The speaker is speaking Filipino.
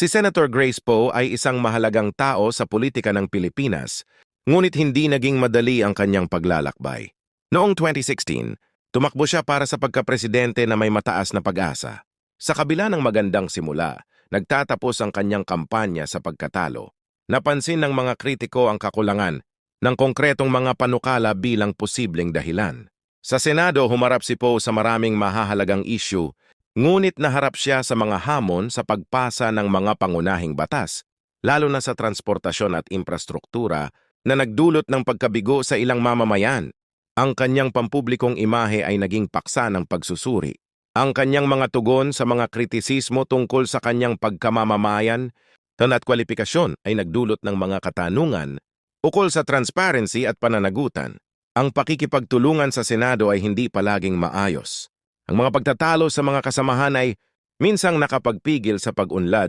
Si Senator Grace Poe ay isang mahalagang tao sa politika ng Pilipinas, ngunit hindi naging madali ang kanyang paglalakbay. Noong 2016, tumakbo siya para sa pagkapresidente na may mataas na pag-asa. Sa kabila ng magandang simula, nagtatapos ang kanyang kampanya sa pagkatalo. Napansin ng mga kritiko ang kakulangan ng konkretong mga panukala bilang posibleng dahilan. Sa Senado, humarap si Poe sa maraming mahahalagang issue, ngunit naharap siya sa mga hamon sa pagpasa ng mga pangunahing batas, lalo na sa transportasyon at infrastruktura na nagdulot ng pagkabigo sa ilang mamamayan. Ang kanyang pampublikong imahe ay naging paksa ng pagsusuri. Ang kanyang mga tugon sa mga kritisismo tungkol sa kanyang pagkamamamayan at kwalifikasyon ay nagdulot ng mga katanungan ukol sa transparency at pananagutan. Ang pakikipagtulungan sa Senado ay hindi palaging maayos. Ang mga pagtatalo sa mga kasamahan ay minsang nakapagpigil sa pag-unlad